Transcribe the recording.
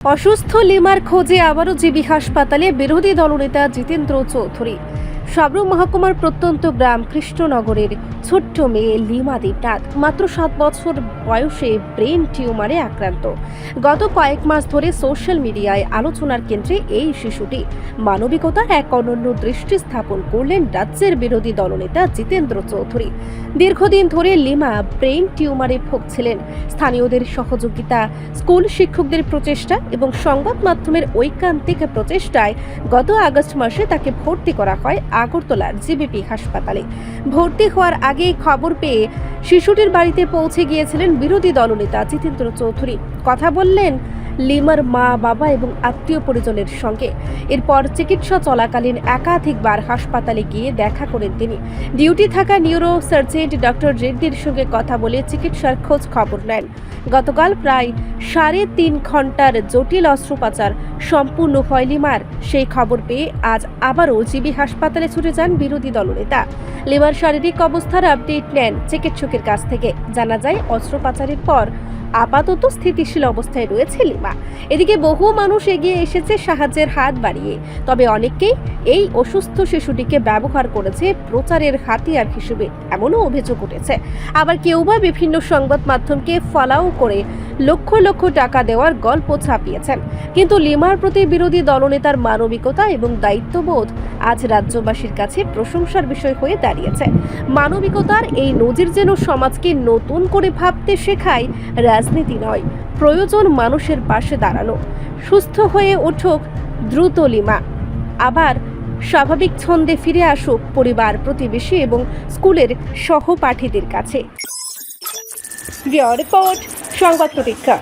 অসুস্থ লিমার খোঁজে আবারও জিবি হাসপাতালে বিরোধী দলনেতা জিতেন্দ্র চৌধুরী। সাবরুম মহকুমার প্রত্যন্ত গ্রাম কৃষ্ণনগরের ছোট্ট মেয়ে লিমা দেবনাথ, মাত্র সাত বছর বয়সে ব্রেন টিউমারে আক্রান্ত। গত কয়েক মাস ধরে সোশ্যাল মিডিয়ায় আলোচনার কেন্দ্রে এই শিশুটি মানবিকতার এক অনন্য দৃষ্টি স্থাপন করলেন রাজ্যের বিরোধী দলনেতা জিতেন্দ্র চৌধুরী। দীর্ঘদিন ধরে লিমা ব্রেন টিউমারে ভুগছিলেন। স্থানীয়দের সহযোগিতা, স্কুল শিক্ষকদের প্রচেষ্টা এবং সংবাদ মাধ্যমের ঐকান্তিক প্রচেষ্টায় গত আগস্ট মাসে তাকে ভর্তি করা হয় আগরতলার জিবিপি হাসপাতালে। ভর্তি হওয়ার আগেই খবর পেয়ে শিশুটির বাড়িতে পৌঁছে গিয়েছিলেন বিরোধী দলনেতা জিতেন্দ্র চৌধুরী। কথা বললেন লিমার মা, বাবা এবং আত্মীয় পরিজনের সঙ্গে। এরপর চিকিৎসা চলাকালীন একাধিকবার হাসপাতালে গিয়ে দেখা করেন তিনি। ডিউটি থাকা নিউরো সার্জেন্ট ডক্টর রেড্ডির সঙ্গে কথা বলে চিকিৎসার খোঁজ খবর নেন। গতকাল প্রায় সাড়ে তিন ঘণ্টার জটিল অস্ত্রোপচার সম্পূর্ণ হয় লিমার। সেই খবর পেয়ে আজ আবারও জিবি হাসপাতালে ছুটে যান বিরোধী দলনেতা। লিমার শারীরিক অবস্থার আপডেট নেন চিকিৎসকের কাছ থেকে জানা যায় অস্ত্রোপাচারের পর আপাতত স্থিতিশীল অবস্থায় রয়েছে লিমা। এদিকে বহু মানুষ এগিয়ে এসেছে সাহায্যের হাত বাড়িয়ে। তবে অনেকেই এই অসুস্থ শিশুটিকে ব্যবহার করেছে প্রচারের হাতিয়ার হিসেবে, এমনও অভিযোগ উঠেছে। আবার কেউ বা বিভিন্ন সংবাদ মাধ্যমকে ফলাও করে লক্ষ লক্ষ টাকা দেওয়ার গল্প ছাপিয়েছেন। কিন্তু লিমার প্রতি বিরোধী দলনেতার মানবিকতা এবং দায়িত্ববোধ আজ রাজ্যবাসীর কাছে প্রশংসার বিষয় হয়ে দাঁড়িয়েছে। মানবিকতার এই নজির যেন সমাজকে নতুন করে ভাবতে শেখায় রাজনীতি নয়, প্রয়োজন মানুষের পাশে দাঁড়ানো। সুস্থ হয়ে উঠুক দ্রুত লিমা। আবার স্বাভাবিক ছন্দে ফিরে আসুক পরিবার প্রতিবেশী এবং স্কুলের সহপাঠীদের কাছে। রিপোর্ট সংবাদ প্রতীক্ষা।